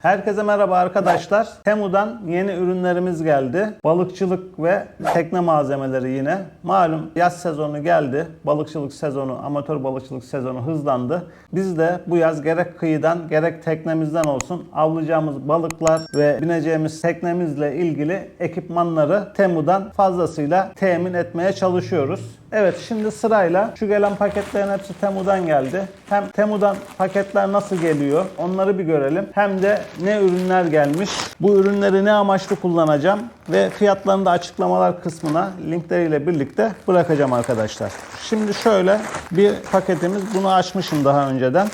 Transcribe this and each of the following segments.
Herkese merhaba arkadaşlar. Temu'dan yeni ürünlerimiz geldi. Balıkçılık ve tekne malzemeleri yine. Malum yaz sezonu geldi. Balıkçılık sezonu, amatör balıkçılık sezonu hızlandı. Biz de bu yaz gerek kıyıdan gerek teknemizden olsun avlayacağımız balıklar ve bineceğimiz teknemizle ilgili ekipmanları Temu'dan fazlasıyla temin etmeye çalışıyoruz. Evet şimdi sırayla şu gelen paketlerin hepsi Temu'dan geldi. Hem Temu'dan paketler nasıl geliyor onları bir görelim. Hem de ne ürünler gelmiş, bu ürünleri ne amaçlı kullanacağım ve fiyatlarını da açıklamalar kısmına linkleriyle birlikte bırakacağım arkadaşlar. Şimdi şöyle bir paketimiz bunu açmışım daha önceden.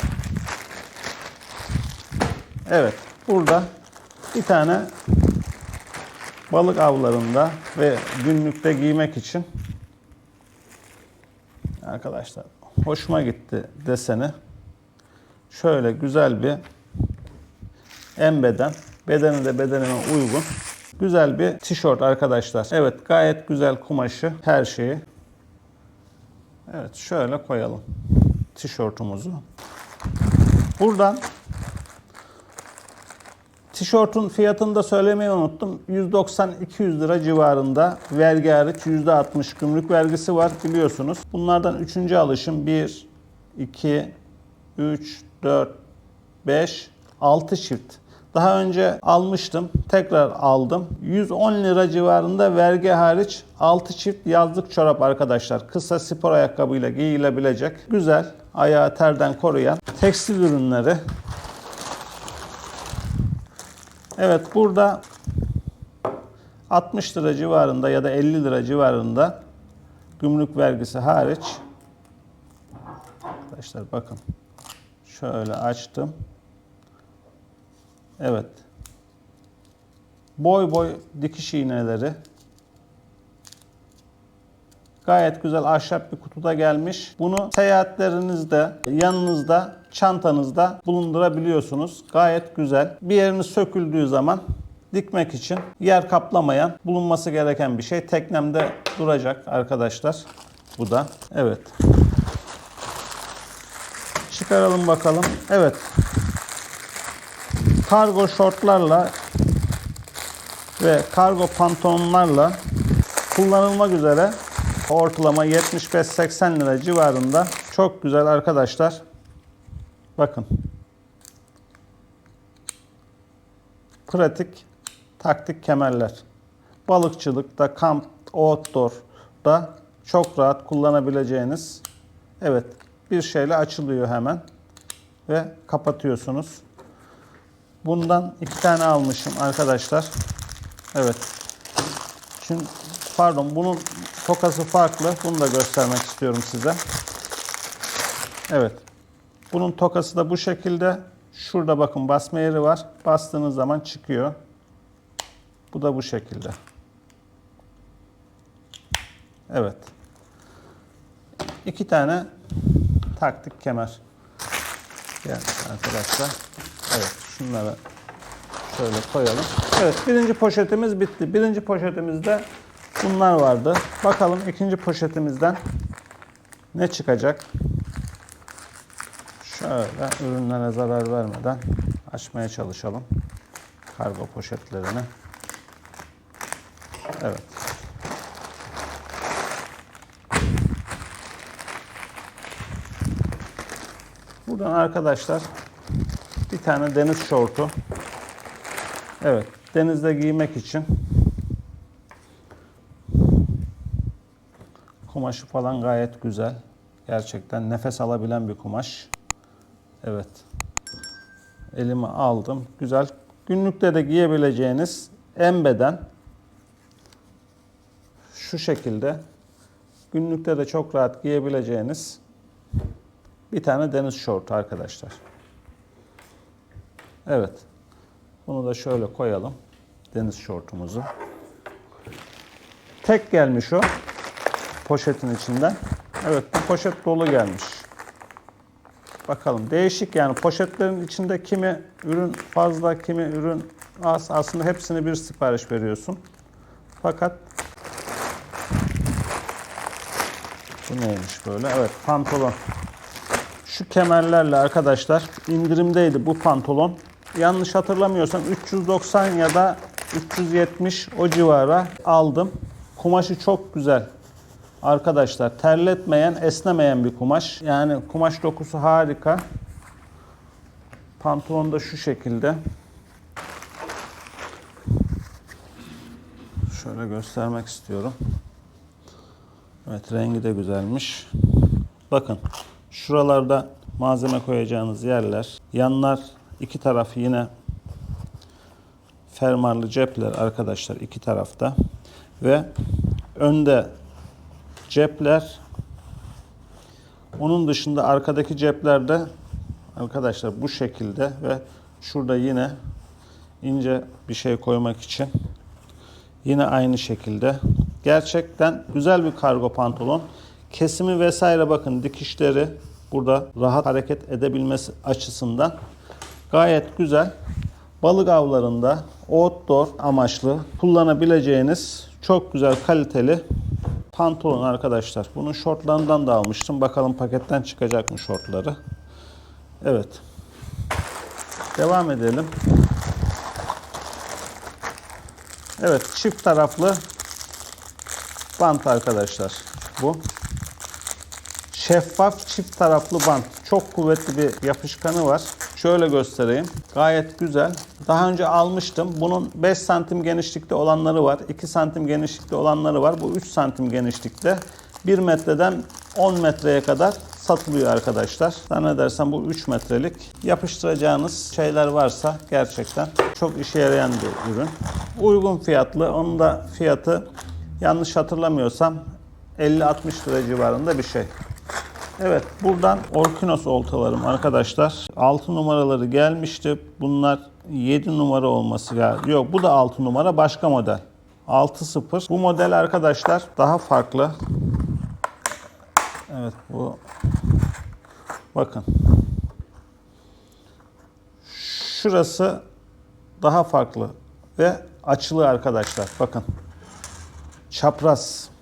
Evet burada bir tane balık avlarında ve günlükte giymek için arkadaşlar hoşuma gitti deseni. Şöyle güzel bir en beden, bedeni de bedenime uygun. Güzel bir tişört arkadaşlar. Evet gayet güzel kumaşı, her şeyi. Evet şöyle koyalım tişörtümüzü. Buradan Tişörtün fiyatını da söylemeyi unuttum. 190-200 lira civarında vergi hariç %60 gümrük vergisi var biliyorsunuz. Bunlardan 3. alışım 1, 2, 3, 4, 5, 6 çift. Daha önce almıştım. Tekrar aldım. 110 lira civarında vergi hariç 6 çift yazlık çorap arkadaşlar. Kısa spor ayakkabıyla giyilebilecek. Güzel. Ayağı terden koruyan tekstil ürünleri. Evet burada 60 lira civarında ya da 50 lira civarında gümrük vergisi hariç arkadaşlar bakın şöyle açtım. Evet. Boy boy dikiş iğneleri Gayet güzel ahşap bir kutuda gelmiş. Bunu seyahatlerinizde, yanınızda, çantanızda bulundurabiliyorsunuz. Gayet güzel. Bir yeriniz söküldüğü zaman dikmek için yer kaplamayan, bulunması gereken bir şey. Teknemde duracak arkadaşlar. Bu da. Evet. Çıkaralım bakalım. Evet. Kargo şortlarla ve kargo pantolonlarla kullanılmak üzere ortalama 75-80 lira civarında. Çok güzel arkadaşlar. Bakın. Pratik taktik kemerler. Balıkçılıkta, kamp, outdoor'da çok rahat kullanabileceğiniz evet bir şeyle açılıyor hemen ve kapatıyorsunuz. Bundan iki tane almışım arkadaşlar. Evet. Şimdi pardon bunun tokası farklı. Bunu da göstermek istiyorum size. Evet. Bunun tokası da bu şekilde. Şurada bakın basma yeri var. Bastığınız zaman çıkıyor. Bu da bu şekilde. Evet. İki tane taktik kemer. Yani arkadaşlar. Evet şunları şöyle koyalım. Evet birinci poşetimiz bitti. Birinci poşetimizde bunlar vardı. Bakalım ikinci poşetimizden ne çıkacak? Şöyle ürünlere zarar vermeden açmaya çalışalım. Kargo poşetlerini. Evet. Buradan arkadaşlar tane deniz şortu. Evet, denizde giymek için kumaşı falan gayet güzel. Gerçekten nefes alabilen bir kumaş. Evet. Elime aldım. Güzel. Günlükte de giyebileceğiniz en beden şu şekilde günlükte de çok rahat giyebileceğiniz bir tane deniz şortu arkadaşlar. Evet. Bunu da şöyle koyalım. Deniz şortumuzu. Tek gelmiş o. Poşetin içinden. Evet bu poşet dolu gelmiş. Bakalım değişik yani poşetlerin içinde kimi ürün fazla kimi ürün az. Aslında hepsini bir sipariş veriyorsun. Fakat bu neymiş böyle? Evet pantolon. Şu kemerlerle arkadaşlar indirimdeydi bu pantolon. Yanlış hatırlamıyorsam 390 ya da 370 o civara aldım. Kumaşı çok güzel. Arkadaşlar terletmeyen, esnemeyen bir kumaş. Yani kumaş dokusu harika. Pantolon da şu şekilde. Şöyle göstermek istiyorum. Evet rengi de güzelmiş. Bakın şuralarda malzeme koyacağınız yerler. Yanlar iki taraf yine fermarlı cepler arkadaşlar iki tarafta. Ve önde cepler. Onun dışında arkadaki ceplerde arkadaşlar bu şekilde ve şurada yine ince bir şey koymak için yine aynı şekilde. Gerçekten güzel bir kargo pantolon. Kesimi vesaire bakın dikişleri burada rahat hareket edebilmesi açısından gayet güzel. Balık avlarında outdoor amaçlı kullanabileceğiniz çok güzel kaliteli pantolon arkadaşlar. Bunun şortlarından da almıştım. Bakalım paketten çıkacak mı şortları. Evet. Devam edelim. Evet çift taraflı bant arkadaşlar bu. Şeffaf çift taraflı bant. Çok kuvvetli bir yapışkanı var. Şöyle göstereyim. Gayet güzel. Daha önce almıştım. Bunun 5 santim genişlikte olanları var. 2 santim genişlikte olanları var. Bu 3 santim genişlikte. 1 metreden 10 metreye kadar satılıyor arkadaşlar. Zannedersem bu 3 metrelik. Yapıştıracağınız şeyler varsa gerçekten çok işe yarayan bir ürün. Uygun fiyatlı. Onun da fiyatı yanlış hatırlamıyorsam 50-60 lira civarında bir şey. Evet buradan Orkinos oltalarım arkadaşlar. 6 numaraları gelmişti. Bunlar 7 numara olması lazım. Yok bu da 6 numara başka model. 6.0. Bu model arkadaşlar daha farklı. Evet bu bakın. Şurası daha farklı ve açılı arkadaşlar. Bakın. Çapraz.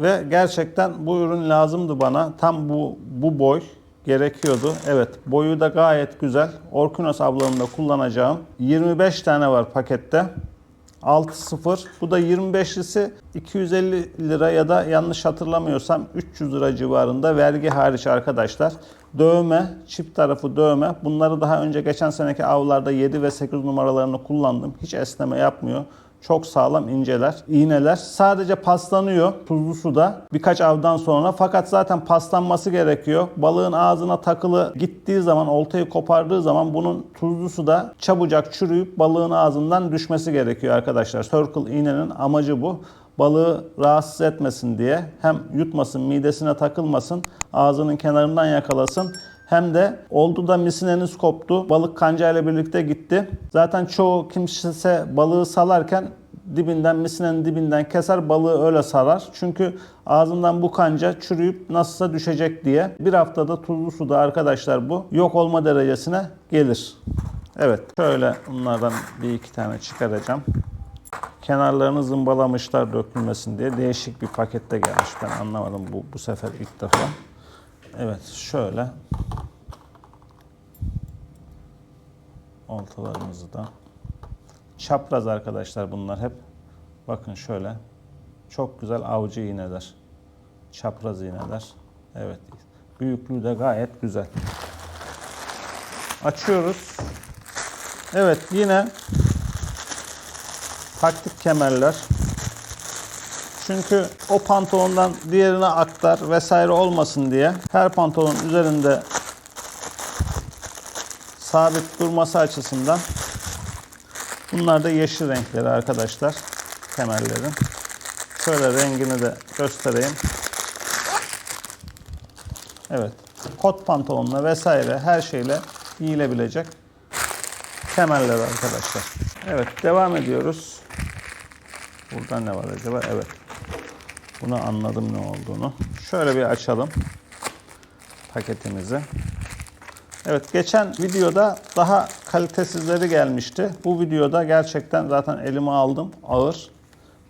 Ve gerçekten bu ürün lazımdı bana. Tam bu bu boy gerekiyordu. Evet boyu da gayet güzel. Orkinos ablamında kullanacağım. 25 tane var pakette. 6.0. Bu da 25'lisi 250 lira ya da yanlış hatırlamıyorsam 300 lira civarında vergi hariç arkadaşlar. Dövme, çift tarafı dövme. Bunları daha önce geçen seneki avlarda 7 ve 8 numaralarını kullandım. Hiç esneme yapmıyor. Çok sağlam inceler, iğneler. Sadece paslanıyor tuzlu suda birkaç avdan sonra. Fakat zaten paslanması gerekiyor. Balığın ağzına takılı gittiği zaman, oltayı kopardığı zaman bunun tuzlu suda çabucak çürüyüp balığın ağzından düşmesi gerekiyor arkadaşlar. Circle iğnenin amacı bu balığı rahatsız etmesin diye hem yutmasın, midesine takılmasın, ağzının kenarından yakalasın. Hem de oldu da misineniz koptu. Balık kancayla birlikte gitti. Zaten çoğu kimse balığı salarken dibinden misinenin dibinden keser balığı öyle sarar. Çünkü ağzından bu kanca çürüyüp nasılsa düşecek diye. Bir haftada tuzlu suda arkadaşlar bu yok olma derecesine gelir. Evet şöyle bunlardan bir iki tane çıkaracağım. Kenarlarını zımbalamışlar dökülmesin diye. Değişik bir pakette gelmiş. Ben anlamadım bu, bu sefer ilk defa. Evet şöyle. Oltalarımızı da. Çapraz arkadaşlar bunlar hep. Bakın şöyle. Çok güzel avcı iğneler. Çapraz iğneler. Evet. Büyüklüğü de gayet güzel. Açıyoruz. Evet yine taktik kemerler. Çünkü o pantolondan diğerine aktar vesaire olmasın diye her pantolon üzerinde sabit durması açısından bunlar da yeşil renkleri arkadaşlar kemerlerin. Şöyle rengini de göstereyim. Evet. Kot pantolonla vesaire her şeyle giyilebilecek kemerler arkadaşlar. Evet devam ediyoruz. Burada ne var acaba? Evet. Bunu anladım ne olduğunu. Şöyle bir açalım paketimizi. Evet geçen videoda daha kalitesizleri gelmişti. Bu videoda gerçekten zaten elime aldım. Ağır.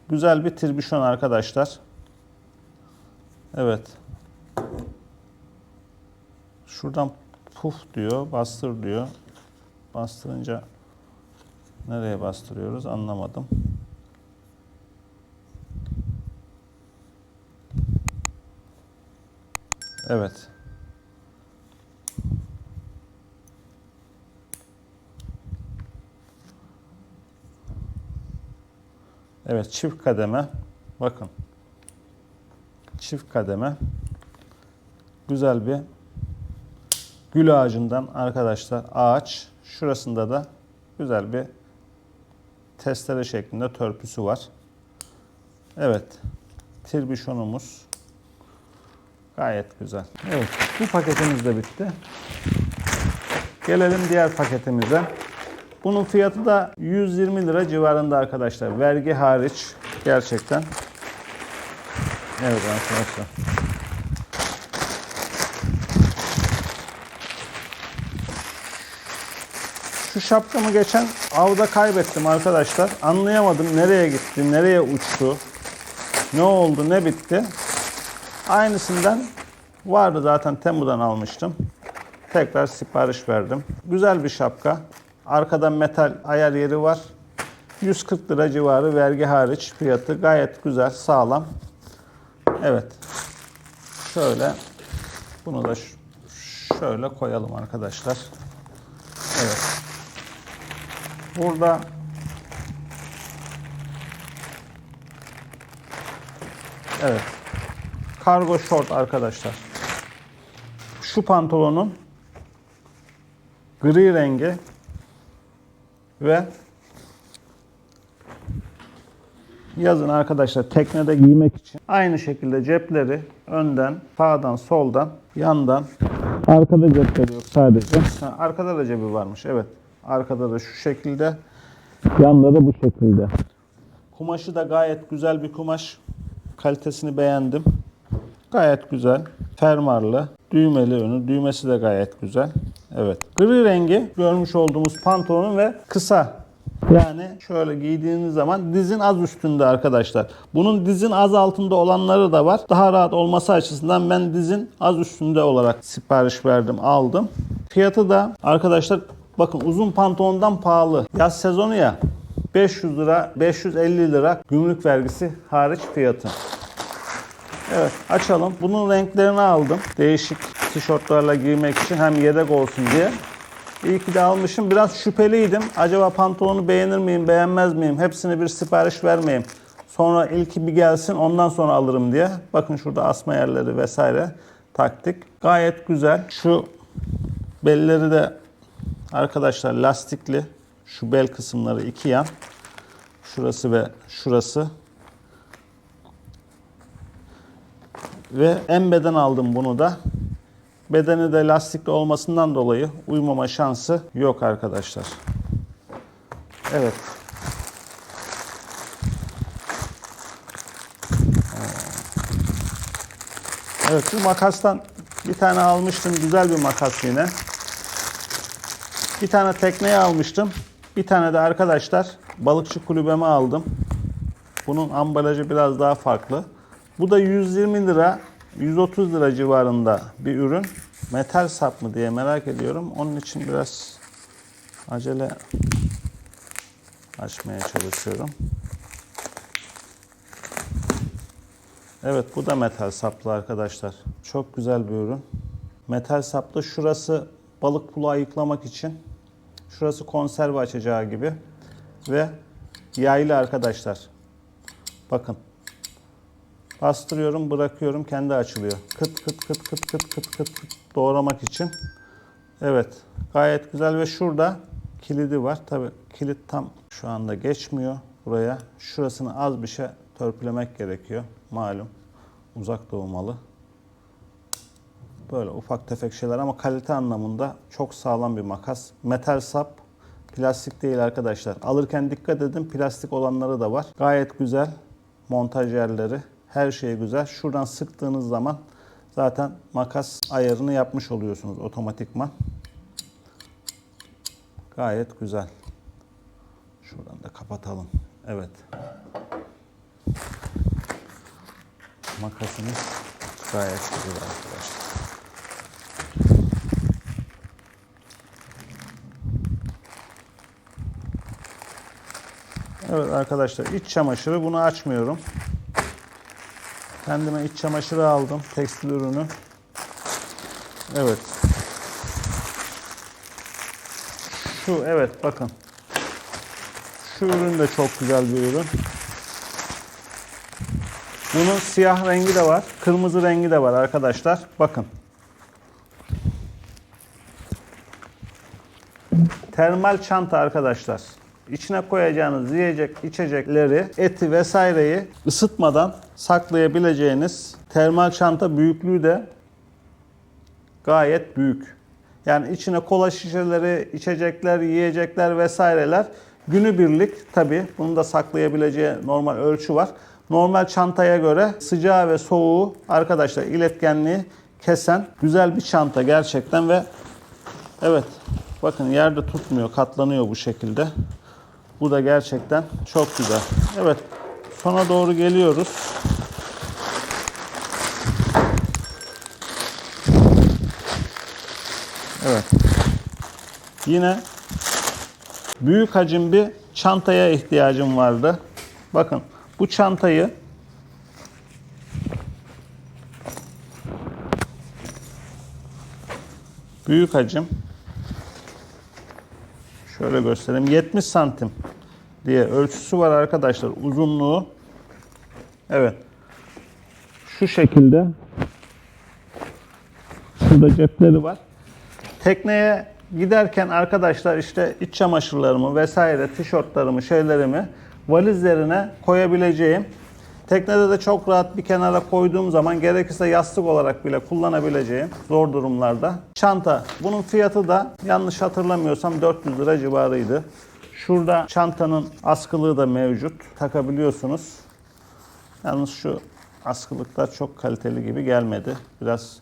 Güzel bir tirbüşon arkadaşlar. Evet. Şuradan Puf diyor, bastır diyor. Bastırınca nereye bastırıyoruz anlamadım. Evet. Evet çift kademe. Bakın. Çift kademe. Güzel bir gül ağacından arkadaşlar ağaç. Şurasında da güzel bir testere şeklinde törpüsü var. Evet. Tirbişonumuz. Gayet güzel. Evet. Bu paketimiz de bitti. Gelelim diğer paketimize. Bunun fiyatı da 120 lira civarında arkadaşlar. Vergi hariç gerçekten. Evet arkadaşlar. Şu şapkamı geçen avda kaybettim arkadaşlar. Anlayamadım nereye gitti, nereye uçtu, ne oldu, ne bitti. Aynısından vardı zaten Temu'dan almıştım. Tekrar sipariş verdim. Güzel bir şapka. Arkada metal ayar yeri var. 140 lira civarı vergi hariç fiyatı gayet güzel, sağlam. Evet. Şöyle bunu da şöyle koyalım arkadaşlar. Evet. Burada Evet. Kargo short arkadaşlar. Şu pantolonun gri rengi ve yazın arkadaşlar teknede giymek için aynı şekilde cepleri önden, sağdan, soldan, yandan arkada cepleri yok sadece. Ha, arkada da cebi varmış evet. Arkada da şu şekilde. Yanda da bu şekilde. Kumaşı da gayet güzel bir kumaş. Kalitesini beğendim. Gayet güzel. Fermarlı. Düğmeli önü. Düğmesi de gayet güzel. Evet. Gri rengi görmüş olduğumuz pantolonun ve kısa. Yani şöyle giydiğiniz zaman dizin az üstünde arkadaşlar. Bunun dizin az altında olanları da var. Daha rahat olması açısından ben dizin az üstünde olarak sipariş verdim, aldım. Fiyatı da arkadaşlar bakın uzun pantolondan pahalı. Yaz sezonu ya. 500 lira, 550 lira gümrük vergisi hariç fiyatı. Evet açalım. Bunun renklerini aldım. Değişik tişörtlerle giymek için hem yedek olsun diye. İyi ki de almışım. Biraz şüpheliydim. Acaba pantolonu beğenir miyim, beğenmez miyim? Hepsini bir sipariş vermeyeyim. Sonra ilki bir gelsin ondan sonra alırım diye. Bakın şurada asma yerleri vesaire taktik. Gayet güzel. Şu belleri de arkadaşlar lastikli. Şu bel kısımları iki yan. Şurası ve şurası. Ve en beden aldım bunu da. Bedeni de lastikli olmasından dolayı uymama şansı yok arkadaşlar. Evet. Evet bu makastan bir tane almıştım. Güzel bir makas yine. Bir tane tekneye almıştım. Bir tane de arkadaşlar balıkçı kulübeme aldım. Bunun ambalajı biraz daha farklı. Bu da 120 lira, 130 lira civarında bir ürün. Metal sap mı diye merak ediyorum. Onun için biraz acele açmaya çalışıyorum. Evet bu da metal saplı arkadaşlar. Çok güzel bir ürün. Metal saplı şurası balık pulu ayıklamak için. Şurası konserve açacağı gibi. Ve yaylı arkadaşlar. Bakın. Bastırıyorum, bırakıyorum, kendi açılıyor. Kıt kıt kıt kıt kıt kıt kıt kıt doğramak için. Evet, gayet güzel ve şurada kilidi var. Tabi kilit tam şu anda geçmiyor buraya. Şurasını az bir şey törpülemek gerekiyor. Malum uzak doğu malı. Böyle ufak tefek şeyler ama kalite anlamında çok sağlam bir makas. Metal sap, plastik değil arkadaşlar. Alırken dikkat edin plastik olanları da var. Gayet güzel montaj yerleri her şey güzel. Şuradan sıktığınız zaman zaten makas ayarını yapmış oluyorsunuz otomatikman. Gayet güzel. Şuradan da kapatalım. Evet. Makasımız gayet güzel arkadaşlar. Evet arkadaşlar iç çamaşırı bunu açmıyorum. Kendime iç çamaşırı aldım. Tekstil ürünü. Evet. Şu evet bakın. Şu ürün de çok güzel bir ürün. Bunun siyah rengi de var. Kırmızı rengi de var arkadaşlar. Bakın. Termal çanta arkadaşlar. İçine koyacağınız yiyecek, içecekleri, eti vesaireyi ısıtmadan saklayabileceğiniz termal çanta büyüklüğü de gayet büyük. Yani içine kola şişeleri, içecekler, yiyecekler vesaireler günübirlik tabi bunu da saklayabileceği normal ölçü var. Normal çantaya göre sıcağı ve soğuğu arkadaşlar iletkenliği kesen güzel bir çanta gerçekten ve evet bakın yerde tutmuyor katlanıyor bu şekilde. Bu da gerçekten çok güzel. Evet sona doğru geliyoruz. Evet. Yine büyük hacim bir çantaya ihtiyacım vardı. Bakın bu çantayı büyük hacim şöyle göstereyim. 70 santim diye ölçüsü var arkadaşlar. Uzunluğu evet. Şu şekilde. Şurada cepleri var. Tekneye giderken arkadaşlar işte iç çamaşırlarımı vesaire tişörtlerimi şeylerimi valizlerine koyabileceğim teknede de çok rahat bir kenara koyduğum zaman gerekirse yastık olarak bile kullanabileceğim zor durumlarda. Çanta bunun fiyatı da yanlış hatırlamıyorsam 400 lira civarıydı. Şurada çantanın askılığı da mevcut. Takabiliyorsunuz. Yalnız şu askılıklar çok kaliteli gibi gelmedi. Biraz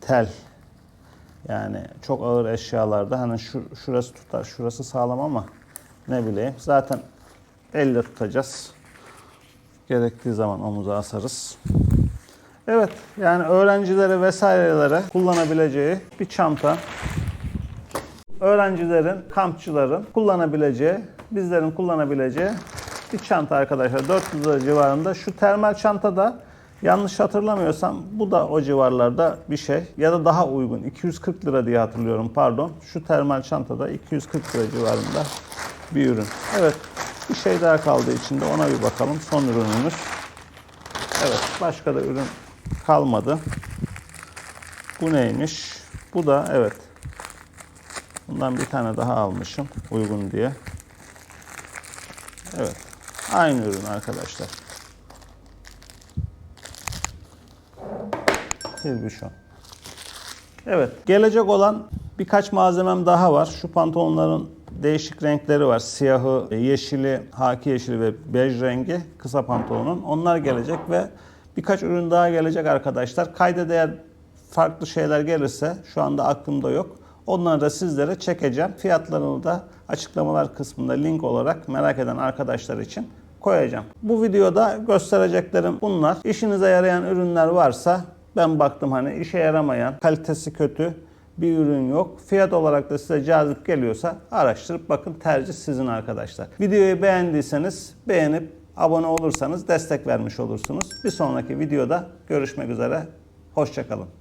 tel. Yani çok ağır eşyalarda. Hani şu, şurası tutar, şurası sağlam ama ne bileyim. Zaten elle tutacağız. Gerektiği zaman omuza asarız. Evet yani öğrencilere vesairelere kullanabileceği bir çanta. Öğrencilerin, kampçıların kullanabileceği, bizlerin kullanabileceği bir çanta arkadaşlar. 400 lira civarında. Şu termal çanta da Yanlış hatırlamıyorsam bu da o civarlarda bir şey ya da daha uygun 240 lira diye hatırlıyorum pardon. Şu termal çantada 240 lira civarında bir ürün. Evet bir şey daha kaldı içinde ona bir bakalım son ürünümüz. Evet başka da ürün kalmadı. Bu neymiş? Bu da evet. Bundan bir tane daha almışım uygun diye. Evet. Aynı ürün arkadaşlar. Tirbüşon. Evet, gelecek olan birkaç malzemem daha var. Şu pantolonların değişik renkleri var. Siyahı, yeşili, haki yeşili ve bej rengi kısa pantolonun. Onlar gelecek ve birkaç ürün daha gelecek arkadaşlar. Kayda değer farklı şeyler gelirse şu anda aklımda yok. Onları da sizlere çekeceğim. Fiyatlarını da açıklamalar kısmında link olarak merak eden arkadaşlar için koyacağım. Bu videoda göstereceklerim bunlar. İşinize yarayan ürünler varsa ben baktım hani işe yaramayan, kalitesi kötü bir ürün yok. Fiyat olarak da size cazip geliyorsa araştırıp bakın tercih sizin arkadaşlar. Videoyu beğendiyseniz beğenip abone olursanız destek vermiş olursunuz. Bir sonraki videoda görüşmek üzere. Hoşçakalın.